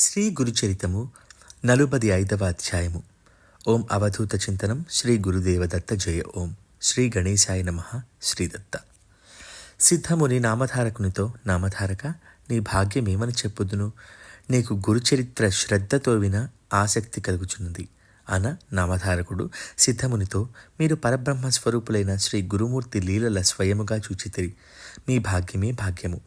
శ్రీ గురుచరితము నలుబది ఐదవ అధ్యాయము. ఓం అవధూత చింతనం శ్రీ గురుదేవదత్త జయ. ఓం శ్రీ గణేశాయ నమ శ్రీదత్త సిద్ధముని నామధారకునితో నామధారక నీ భాగ్యమేమని చెప్పుదును? నీకు గురుచరిత్ర శ్రద్ధతో విన ఆసక్తి కలుగుచున్నది. అన నామధారకుడు సిద్ధమునితో మీరు పరబ్రహ్మ స్వరూపులైన శ్రీ గురుమూర్తి లీలల స్వయముగా చూచితిరి. మీ భాగ్యమే భాగ్యము.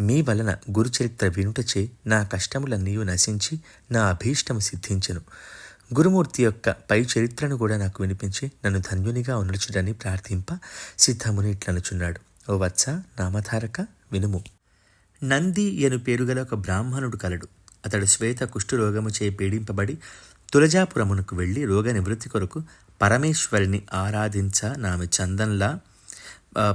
మీ వలన గురుచరిత్ర వినుటచే నా కష్టములన్నీ నశించి నా అభీష్టము సిద్ధించెను. గురుమూర్తి యొక్క పై చరిత్రను కూడా నాకు వినిపించి నన్ను ధన్యునిగా ఉండచుడని ప్రార్థింప సిద్ధముని ఇట్లనుచున్నాడు. ఓ వత్స నామధారక వినుము. నంది అను పేరుగల ఒక బ్రాహ్మణుడు కలడు. అతడు శ్వేత కుష్ఠరోగము చే పీడింపబడి తులజాపురమునకు వెళ్ళి రోగ నివృత్తి కొరకు పరమేశ్వరిని ఆరాధించ నామె చందంలా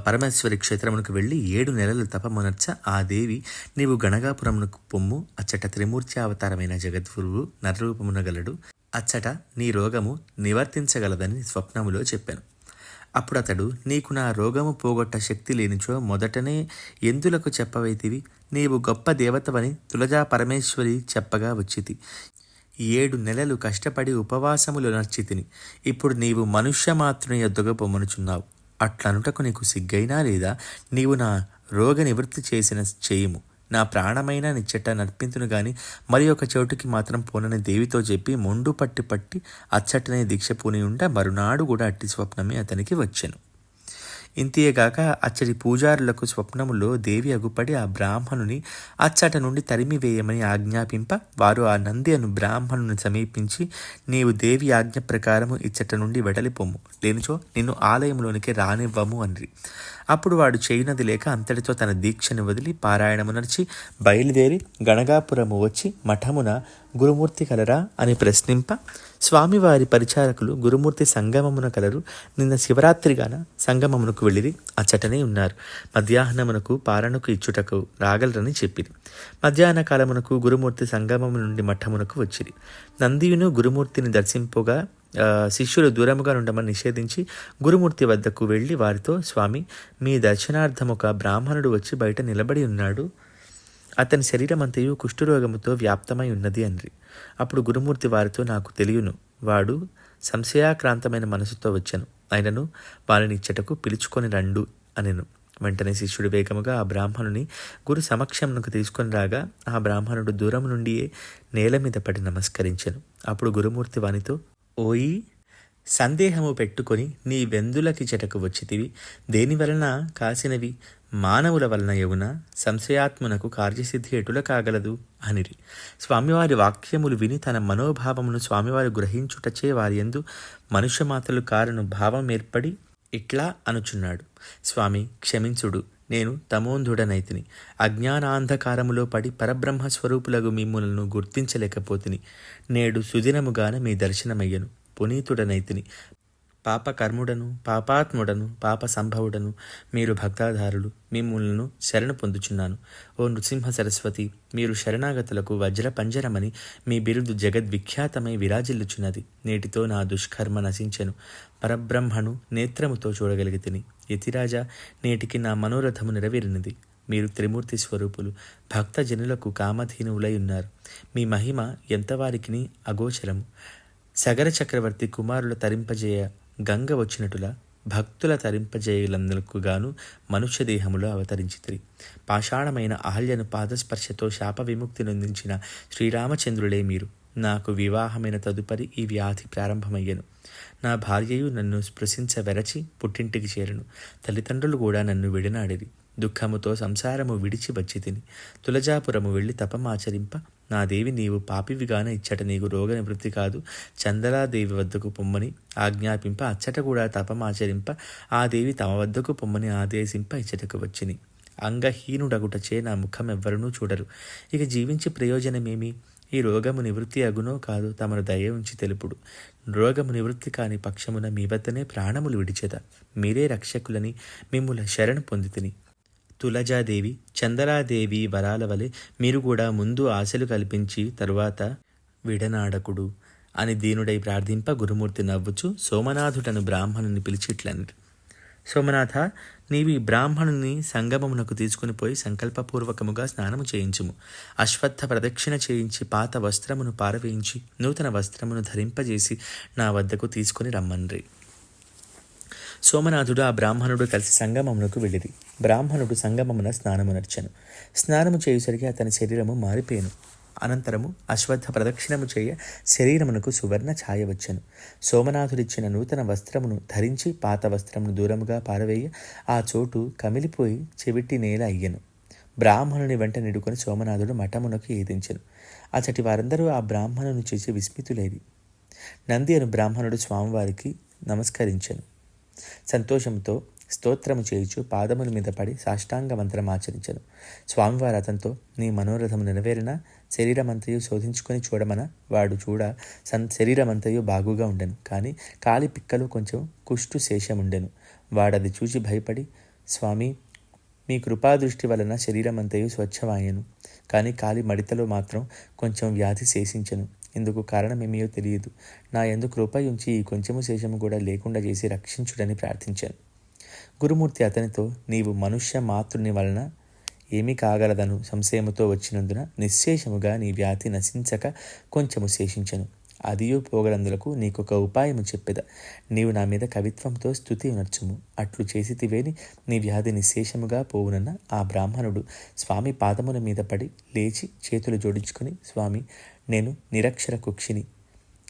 పరమేశ్వరి క్షేత్రమునకు వెళ్ళి ఏడు నెలలు తపమునర్చ ఆ దేవి నీవు గణగాపురమునకు పొమ్ము. అచ్చట త్రిమూర్తి అవతారమైన జగద్గురువు నరరూపమున గలడు. అచ్చట నీ రోగము నివర్తించగలదని స్వప్నములో చెప్పాను. అప్పుడు అతడు నీకు నా రోగము పోగొట్ట శక్తి లేనిచో మొదటనే ఎందులకు చెప్పవైతివి? నీవు గొప్ప దేవతవని తులజా పరమేశ్వరి చెప్పగా వచ్చితి. ఏడు నెలలు కష్టపడి ఉపవాసములు నర్చితిని. ఇప్పుడు నీవు మనుష్య మాత్రుని ఎద్దుగా పొమ్మనుచున్నావు. అట్లనుటకు నీకు సిగ్గైనా లేదా? నీవు నా రోగ నివృత్తి చేసిన చేయుము. నా ప్రాణమైన నిచ్చట నర్పింతును గాని మరి ఒక చోటుకి మాత్రం పోనని దేవితో చెప్పి మొండు పట్టి పట్టి అచ్చటనే దీక్ష పూని ఉండ మరునాడు కూడా అట్టి స్వప్నమే అతనికి వచ్చెను. ఇంతేగాక అచ్చటి పూజారులకు స్వప్నములో దేవి అగుపడి ఆ బ్రాహ్మణుని అచ్చట నుండి తరిమి వేయమని ఆజ్ఞాపింప వారు ఆ నంది అను బ్రాహ్మణుని సమీపించి నీవు దేవి ఆజ్ఞ ప్రకారము ఇచ్చట నుండి వెడలిపోము లేనిచో నిన్ను ఆలయంలోనికి రానివ్వము అని అప్పుడు వాడు చేయనది లేక అంతటితో తన దీక్షను వదిలి పారాయణము నడిచి బయలుదేరి గణగాపురము వచ్చి మఠమున గురుమూర్తి కలరా అని ప్రశ్నింప స్వామివారి పరిచారకులు గురుమూర్తి సంగమమున కలరు. నిన్న శివరాత్రిగాన సంగమమునకు వెళ్ళిరి అచ్చటనే ఉన్నారు. మధ్యాహ్నమునకు పారణకు ఇచ్చుటకు రాగలరని చెప్పిరి. మధ్యాహ్న కాలమునకు గురుమూర్తి సంగమము నుండి మఠమునకు వచ్చిరి. నందియును గురుమూర్తిని దర్శింపుగా శిష్యులు దూరముగా ఉండమని నిషేధించి గురుమూర్తి వద్దకు వెళ్ళి వారితో స్వామి మీ దర్శనార్థం ఒక బ్రాహ్మణుడు వచ్చి బయట నిలబడి ఉన్నాడు. అతని శరీరం అంతయు కుష్ఠరోగముతో వ్యాప్తమై ఉన్నది అన్రి. అప్పుడు గురుమూర్తి వారితో నాకు తెలియను. వాడు సంశయాక్రాంతమైన మనసుతో వచ్చాను. ఆయనను వారిని ఇచ్చటకు పిలుచుకొని రండు అనెను. వెంటనే శిష్యుడు వేగముగా ఆ బ్రాహ్మణుని గురు సమక్షమునకు తీసుకొని రాగా ఆ బ్రాహ్మణుడు దూరం నుండియే నేల మీద పడి నమస్కరించాను. అప్పుడు గురుమూర్తి వానితో ఓయి సందేహము పెట్టుకొని నీ వెందులకి చెటకు వచ్చితివి. దేని వలన కాసినవి? మానవుల వలన యగున సంశయాత్మునకు కార్యసిద్ధి ఎటుల కాగలదు? అనిరి. స్వామివారి వాక్యములు విని తన మనోభావమును స్వామివారు గ్రహించుటచే వారి ఎందు మనుష్య మాతలు కారను భావం ఏర్పడి ఇట్లా అనుచున్నాడు. స్వామి క్షమించుడు. నేను తమోంధుడనైతిని. అజ్ఞానాంధకారములో పడి పరబ్రహ్మ స్వరూపులకు మిమ్ములను గుర్తించలేకపోతిని. నేడు సుదినముగాన మీ దర్శనమయ్యను. పునీతుడనైతిని. పాప కర్ముడను పాపాత్ముడను పాప సంభవుడను మీరు భక్తాధారులు. మిమ్ములను శరణు పొందుచున్నాను. ఓ నృసింహ సరస్వతి మీరు శరణాగతులకు వజ్ర పంజరమని మీ బిరుదు జగద్విఖ్యాతమై విరాజిల్లుచున్నది. నేటితో నా దుష్కర్మ నశించెను. పరబ్రహ్మను నేత్రముతో చూడగలిగితిని. యతిరాజా నేటికి నా మనోరథము నెరవేరినది. మీరు త్రిమూర్తి స్వరూపులు భక్త జనులకు కామధీనువులై ఉన్నారు. మీ మహిమ ఎంతవారికిని అగోచరము సగర చక్రవర్తి కుమారుల తరింపజేయ గంగ వచ్చినట్టులా భక్తుల తరింపజేయులందులకు గాను మనుష్య దేహములో అవతరించితిరి. పాషాణమైన అహల్యను పాదస్పర్శతో శాప విముక్తి నొందించిన శ్రీరామచంద్రులే మీరు. నాకు వివాహమైన తదుపరి ఈ వ్యాధి ప్రారంభమయ్యను. నా భార్యయు నన్ను స్పృశించ వెరచి పుట్టింటికి చేరను. తల్లిదండ్రులు కూడా నన్ను విడనాడిరి. దుఃఖముతో సంసారము విడిచి వచ్చి తిని తులజాపురము వెళ్ళి తపమాచరింప నా దేవి నీవు పాపివిగాన ఇచ్చట నీకు రోగ నివృత్తి కాదు. చందలాదేవి వద్దకు పొమ్మని ఆజ్ఞాపింప. అచ్చట కూడా తపమాచరింప ఆ దేవి తమ వద్దకు పొమ్మని ఆదేశింప ఇచ్చటకు వచ్చిని. అంగహీనుడగుటచే నా ముఖం ఎవ్వరూ చూడరు. ఇక జీవించి ప్రయోజనమేమి? ఈ రోగము నివృత్తి అగునో కాదు తమను దయ ఉంచి తెలుపుడు. రోగము నివృత్తి కాని పక్షమున మీ వద్దనే ప్రాణములు విడిచెద మీరే రక్షకులని మిమ్ముల శరణు పొందితిని. తులజాదేవి చందరాదేవి వరాల వలె మీరు కూడా ముందు ఆశలు కల్పించి తరువాత విడనాడకుడు అని దీనుడై ప్రార్థింప గురుమూర్తి నవ్వుచు సోమనాథుడను బ్రాహ్మణుని పిలిచిట్లని సోమనాథ నీవు ఈ బ్రాహ్మణుని సంగమమునకు తీసుకుని పోయి సంకల్పపూర్వకముగా స్నానము చేయించుము. అశ్వత్థ ప్రదక్షిణ చేయించి పాత వస్త్రమును పారవేయించి నూతన వస్త్రమును ధరింపజేసి నా వద్దకు తీసుకుని రమ్మన్రి సోమనాథుడు ఆ బ్రాహ్మణుడు కలిసి సంగమమునకు వెళ్ళిది బ్రాహ్మణుడు సంగమమున స్నానము నర్చను స్నానము చేయుసరికి అతని శరీరము మారిపోయాను. అనంతరము అశ్వత్థ ప్రదక్షిణము చేయ శరీరమునకు సువర్ణ ఛాయ వచ్చెను సోమనాథుడిచ్చిన నూతన వస్త్రమును ధరించి పాత వస్త్రమును దూరముగా పారవేయ ఆ చోటు కమిలిపోయి చెవిటి నేల అయ్యను. బ్రాహ్మణుని వెంట నిడుకొని సోమనాథుడు మఠమునకు ఏదించెను. అచటి వారందరూ ఆ బ్రాహ్మణుని చేసి విస్మితులేది నంది అను బ్రాహ్మణుడు స్వామివారికి నమస్కరించెను. సంతోషంతో స్తోత్రము చేయుచు పాదముల మీద పడి సాష్టాంగ మంత్రం ఆచరించను. స్వామివారు అతనితో నీ మనోరథము నెరవేరినా శరీరమంతయు శోధించుకొని చూడమన వాడు చూడ సన్ శరీరమంతయు బాగుగా ఉండెను. కానీ కాలి పిక్కలు కొంచెం కుష్టు శేషం ఉండెను వాడది చూసి భయపడి స్వామి మీ కృపాదృష్టి వలన శరీరమంతయు స్వచ్ఛమాయను. కానీ కాలి మడితలో మాత్రం కొంచెం వ్యాధి శేషించను. ఇందుకు కారణమేమియో తెలియదు. నా ఎందు కృప ఉంచి ఈ కొంచెము శేషము కూడా లేకుండా చేసి రక్షించుడని ప్రార్థించాను. గురుమూర్తి అతనితో నీవు మనుష్య మాతృని వలన ఏమీ కాగలదను సంశయముతో వచ్చినందున నిశ్శేషముగా నీ వ్యాధి నశించక కొంచెము శేషించను. అదియో పోగలందులకు నీకొక ఉపాయము చెప్పెద. నీవు నా మీద కవిత్వంతో స్థుతి ఉనర్చుము. అట్లు చేసితివేని నీ వ్యాధి నిశేషముగా పోవునన్న ఆ బ్రాహ్మణుడు స్వామి పాదముల మీద పడి లేచి చేతులు జోడించుకొని స్వామి నేను నిరక్షర కుక్షిని.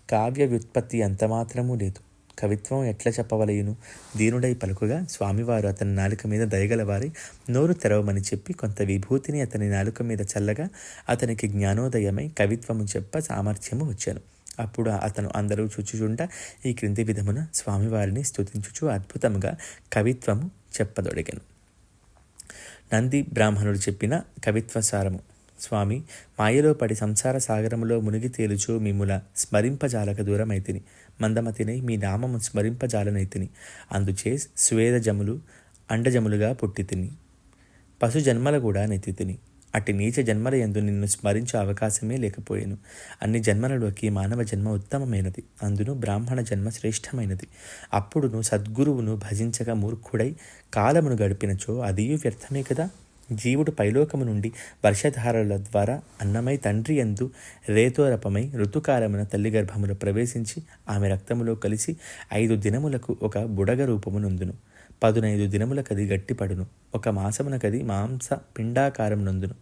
కావ్య వ్యుత్పత్తి అంతమాత్రమూ లేదు. కవిత్వం ఎట్లా చెప్పవలయును? దీనుడై పలుకుగా స్వామివారు అతని నాలుక మీద దయగలవారి నోరు తెరవమని చెప్పి కొంత విభూతిని అతని నాలుక మీద చల్లగా అతనికి జ్ఞానోదయమై కవిత్వము చెప్ప సామర్థ్యము వచ్చాను. అప్పుడు అతను అందరూ చూచుచుంట ఈ క్రింది విధమున స్వామివారిని స్థుతించుచు అద్భుతముగా కవిత్వము చెప్పదొడిగాను. నంది బ్రాహ్మణుడు చెప్పిన కవిత్వ సారము స్వామి మాయలో పడి సంసార సాగరములో మునిగి తేలుచు మిమ్ముల స్మరింపజాలక దూరమైతిని. మందమతినై మీ నామము స్మరింపజాలనైతిని. అందుచే స్వేదజములు అండజములుగా పుట్టితిని. పశు జన్మల కూడా నెత్తితిని. అట్టి నీచ జన్మల ఎందు నిన్ను స్మరించే అవకాశమే లేకపోయాను. అన్ని జన్మలలోకి మానవ జన్మ ఉత్తమమైనది. అందును బ్రాహ్మణ జన్మ శ్రేష్టమైనది. అప్పుడును సద్గురువును భజించగా మూర్ఖుడై కాలమును గడిపినచో అదియు వ్యర్థమే కదా? జీవుడు పైలోకము నుండి వర్షధారల ద్వారా అన్నమై తండ్రి ఎందు రేతోరపమై ఋతుకాలమున తల్లి గర్భములో ప్రవేశించి ఆమె రక్తములో కలిసి ఐదు దినములకు ఒక బుడగ రూపమునందును పదునైదు దినములకది గట్టిపడును. ఒక మాసమునకది మాంస పిండాకారం నందును.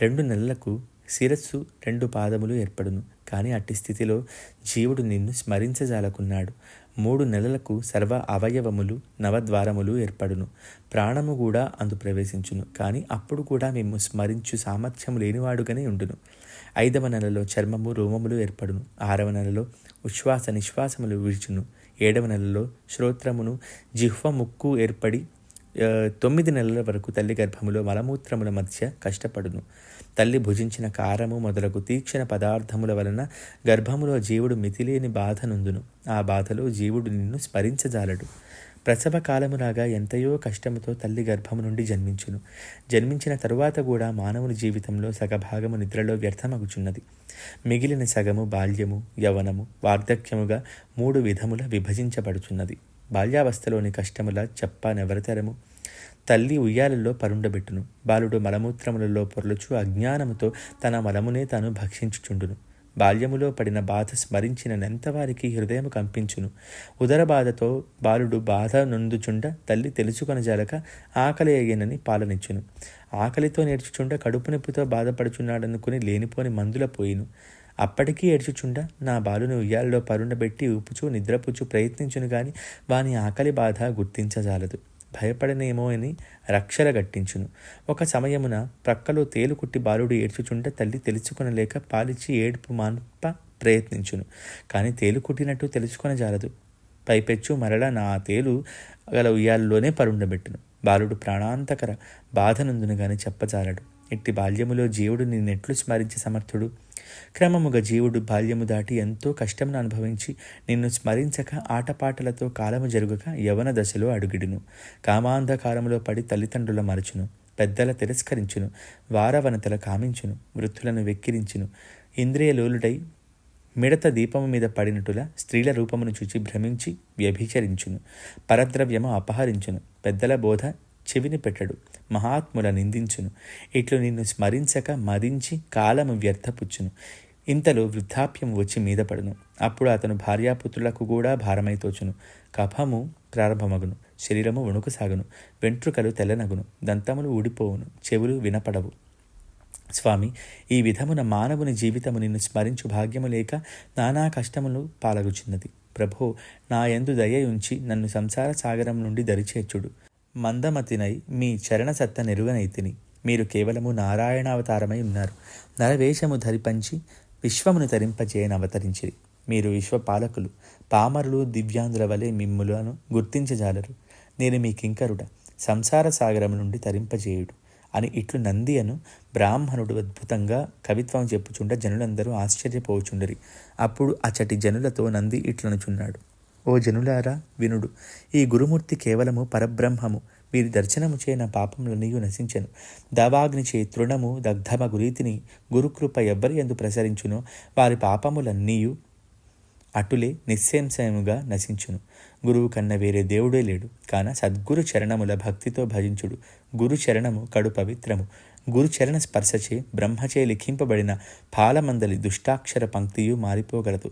రెండు నెలలకు శిరస్సు రెండు పాదములు ఏర్పడును. కానీ అట్టి స్థితిలో జీవుడు నిన్ను స్మరించజాలకున్నాడు. మూడు నెలలకు సర్వ అవయవములు నవద్వారములు ఏర్పడును. ప్రాణము కూడా అందు ప్రవేశించును. కానీ అప్పుడు కూడా మేము స్మరించు సామర్థ్యం లేనివాడుగానే ఉండును. ఐదవ నెలలో చర్మము రోమములు ఏర్పడును. ఆరవ నెలలో ఉచ్ఛ్వాస నిశ్వాసములు విడుచును. ఏడవ నెలలో శ్రోత్రమును జిహ్వ ముక్కు ఏర్పడి తొమ్మిది నెలల వరకు తల్లి గర్భములో మలమూత్రముల మధ్య కష్టపడును. తల్లి భుజించిన కారము మొదలగు తీక్షణ పదార్థముల వలన గర్భములో జీవుడు మితిలేని బాధ నుందును. ఆ బాధలో జీవుడు నిన్ను స్మరించజాలడు. ప్రసవ కాలములాగా ఎంతయో కష్టముతో తల్లి గర్భము నుండి జన్మించును. జన్మించిన తరువాత కూడా మానవుని జీవితంలో సగభాగము నిద్రలో వ్యర్థమగుచున్నది. మిగిలిన సగము బాల్యము యవనము వార్ధక్యముగా మూడు విధముల విభజించబడుచున్నది. బాల్యావస్థలోని కష్టముల చెప్పానెవరితరము తల్లి ఉయ్యాలలో పరుండబెట్టును. బాలుడు మలమూత్రములలో పొరలుచు అజ్ఞానముతో తన మలమునే తాను భక్షించుచుండును. బాల్యములో పడిన బాధ స్మరించిన నెంతవారికి హృదయము కంపించును. ఉదర బాధతో బాలుడు బాధ నొందుచుండ తల్లి తెలుసుకొనజాలక ఆకలి అయ్యనని పాలనిచ్చును. ఆకలితో నేర్చుచుండ కడుపు నొప్పితో బాధపడుచున్నాడనుకుని లేనిపోని మందుల పోయిను. అప్పటికీ ఏడ్చుచుండ నా బాలుని ఉయ్యాలలో పరుండబెట్టి ఊపుచు నిద్రపుచ్చు ప్రయత్నించును గాని వాని ఆకలి బాధ గుర్తించజాలదు. భయపడనేమో అని రక్షల గట్టించును. ఒక సమయమున ప్రక్కలో తేలుకుట్టి బాలుడు ఏడ్చుచుండ తల్లి తెలుసుకొనలేక పాలిచ్చి ఏడుపు మాన్ప ప్రయత్నించును. కానీ తేలు కుట్టినట్టు తెలుసుకొనజాలదు. పైపెచ్చు మరలా నా తేలు గల ఉయ్యాలలోనే పరుండబెట్టును బాలుడు ప్రాణాంతకర బాధనందును గాని చెప్పజాలడు. ఇట్టి బాల్యములో జీవుడు నిన్నెట్లు స్మరించి సమర్థుడు. క్రమముగా జీవుడు బాల్యము దాటి ఎంతో కష్టమును అనుభవించి నిన్ను స్మరించక ఆటపాటలతో కాలము జరుగుక యవన దశలో అడుగిడును. కామాంధకారములో పడి తల్లిదండ్రుల మరచును. పెద్దల తిరస్కరించును. వారవనతల కామించును. వృత్తులను వెక్కిరించును. ఇంద్రియలోలుడై మిడత దీపము మీద పడినట్టుల స్త్రీల రూపమును చూచి భ్రమించి వ్యభిచరించును. పరద్రవ్యము అపహరించును. పెద్దల బోధ చెవిని పెట్టడు. మహాత్ముల నిందించును. ఇట్లు నిన్ను స్మరించక మదించి కాలము వ్యర్థపుచ్చును. ఇంతలో వృద్ధాప్యం వచ్చి మీద పడును. అప్పుడు అతను భార్యాపుత్రులకు కూడా భారమై తోచును. కఫము ప్రారంభమగును. శరీరము వణుకు సాగును. వెంట్రుకలు తెల్లనగును. దంతములు ఊడిపోవును. చెవులు వినపడవు. స్వామి ఈ విధమున మానవుని జీవితము నిన్ను స్మరించు భాగ్యము లేక నానా కష్టములు పాలగుచున్నది ప్రభో నా ఎందు దయ ఉంచి నన్ను సంసార సాగరం నుండి దరిచేర్చుడు. మందమతినై మీ చరణ సత్త నెరుగనైతిని మీరు కేవలము నారాయణావతారమై ఉన్నారు. నరవేషము ధరిపంచి విశ్వమును తరింపజేయని అవతరించిరి. మీరు విశ్వపాలకులు. పామరులు దివ్యాంధుల వలె మిమ్ములను గుర్తించజాలరు. నేను మీ కింకరుడ సంసార సాగరం నుండి తరింపజేయుడు. అని ఇట్లు నంది అను బ్రాహ్మణుడు అద్భుతంగా కవిత్వం చెప్పుచుండ జనులందరూ ఆశ్చర్యపోచుండరి అప్పుడు అచటి జనులతో నంది ఇట్లనుచున్నాడు. ఓ జనులారా వినుడు. ఈ గురుమూర్తి కేవలము పరబ్రహ్మము. వీరి దర్శనము చేయన పాపములనియు నశించను. దావాగ్ని చే తృణము దగ్ధమ గురీతిని గురుకృప ఎవ్వరి ఎందు ప్రసరించునో వారి పాపములన్నీయు అటులే నిస్సంశయముగా నశించును. గురువు కన్న వేరే దేవుడే లేడు కాన సద్గురు చరణముల భక్తితో భజించుడు. గురు చరణము కడు పవిత్రము. గురు చరణ స్పర్శచే బ్రహ్మచే లిఖింపబడిన పాలమందలి దుష్టాక్షర పంక్తియు మారిపోగలదు.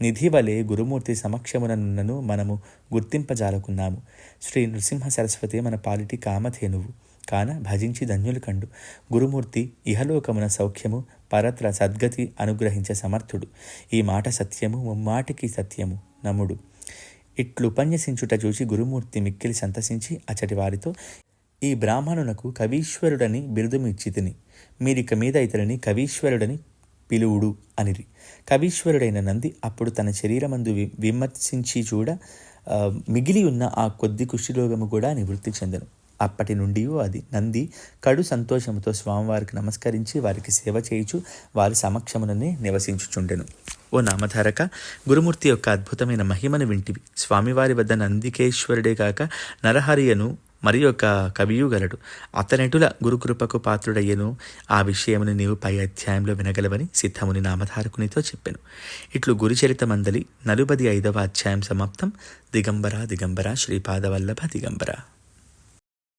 నిధి వలె గురుమూర్తి సమక్షముననున్నను మనము గుర్తింపజాలకున్నాము. శ్రీ నృసింహ సరస్వతి మన పాలిటి కామధేనువు. కాన భజించి ధన్యులు కండు. గురుమూర్తి ఇహలోకమున సౌఖ్యము పరత్ర సద్గతి అనుగ్రహించే సమర్థుడు. ఈ మాట సత్యము ముమ్మాటికి సత్యము నముడు. ఇట్లు ఉపన్యసించుట చూసి గురుమూర్తి మిక్కిలి సంతసించి అచటి వారితో ఈ బ్రాహ్మణునకు కవీశ్వరుడని బిరుదుము తిని మీరిక మీద ఇతరుని కవీశ్వరుడని పిలువుడు అనిరి. కవీశ్వరుడైన నంది అప్పుడు తన శరీరమందు వి విమర్శించి చూడ మిగిలి ఉన్న ఆ కొద్ది కుష్టిరోగము కూడా నివృత్తి చెందను. అప్పటి నుండి అది. నంది కడు సంతోషముతో స్వామివారికి నమస్కరించి వారికి సేవ చేయుచు వారి సమక్షముననే నివసించుచుండెను. ఓ నామధారక గురుమూర్తి యొక్క అద్భుతమైన మహిమను వింటివి. స్వామివారి వద్ద నందికేశ్వరుడే కాక నరహరియను మరి యొక్క కవియుగలడు. అతనటుల గురుకృపకు పాత్రుడయ్యను. ఆ విషయమును నీవు పై అధ్యాయంలో వినగలవని సిద్ధముని నామధారకునితో చెప్పాను. ఇట్లు గురుచరిత మందలి నలుబది ఐదవ అధ్యాయం సమాప్తం. దిగంబర దిగంబర శ్రీపాదవల్లభ దిగంబర.